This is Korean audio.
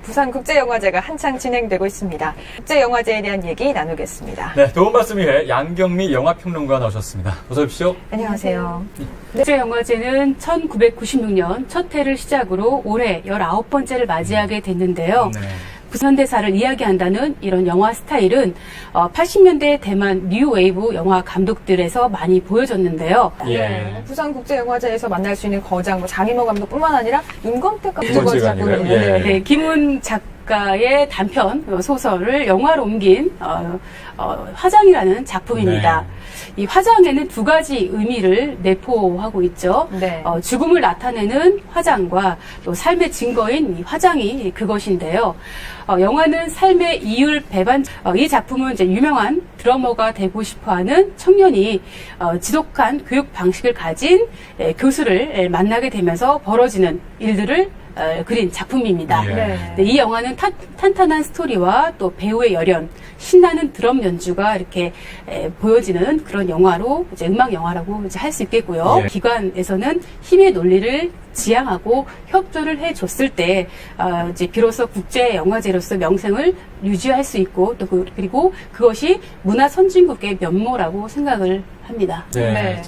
부산 국제영화제가 한창 진행되고 있습니다. 국제영화제에 대한 얘기 나누겠습니다. 네, 도움 말씀 위해 양경미 영화평론가 나오셨습니다. 어서 오십시오. 안녕하세요. 국제영화제는 1996년 첫 해를 시작으로 올해 19번째를 맞이하게 됐는데요. 네. 부산대사를 이야기한다는 이런 영화 스타일은 80년대 대만 뉴웨이브 영화 감독들에서 많이 보여졌는데요. 예. 네, 부산 국제영화제에서 만날 수 있는 거장, 뭐 장인모 감독뿐만 아니라 임권택 아닌가요? 작품을 예. 네, 김훈 작 가의 단편 소설을 영화로 옮긴 어, 어, 화장이라는 작품입니다. 이 화장에는 두 가지 의미를 내포하고 있죠. 네. 어, 죽음을 나타내는 화장과 또 삶의 증거인 이 화장이 그것인데요. 어, 영화는 삶의 이율 배반. 어, 이 작품은 이제 유명한 드러머가 되고 싶어하는 청년이 어, 지독한 교육 방식을 가진 에, 교수를 에, 만나게 되면서 벌어지는 일들을 어, 그린 작품입니다. 예. 네. 네, 이 영화는 탄, 탄탄한 스토리와 또 배우의 열연, 신나는 드럼 연주가 이렇게 에, 보여지는 그런 영화로 이제 음악 영화라고 이제 할 수 있겠고요. 예. 기관에서는 힘의 논리를 지향하고 협조를 해줬을 때 어, 이제 비로소 국제 영화제로서 명성을 유지할 수 있고 또 그, 그리고 그것이 문화 선진국의 면모라고 생각을 합니다. 네. 네.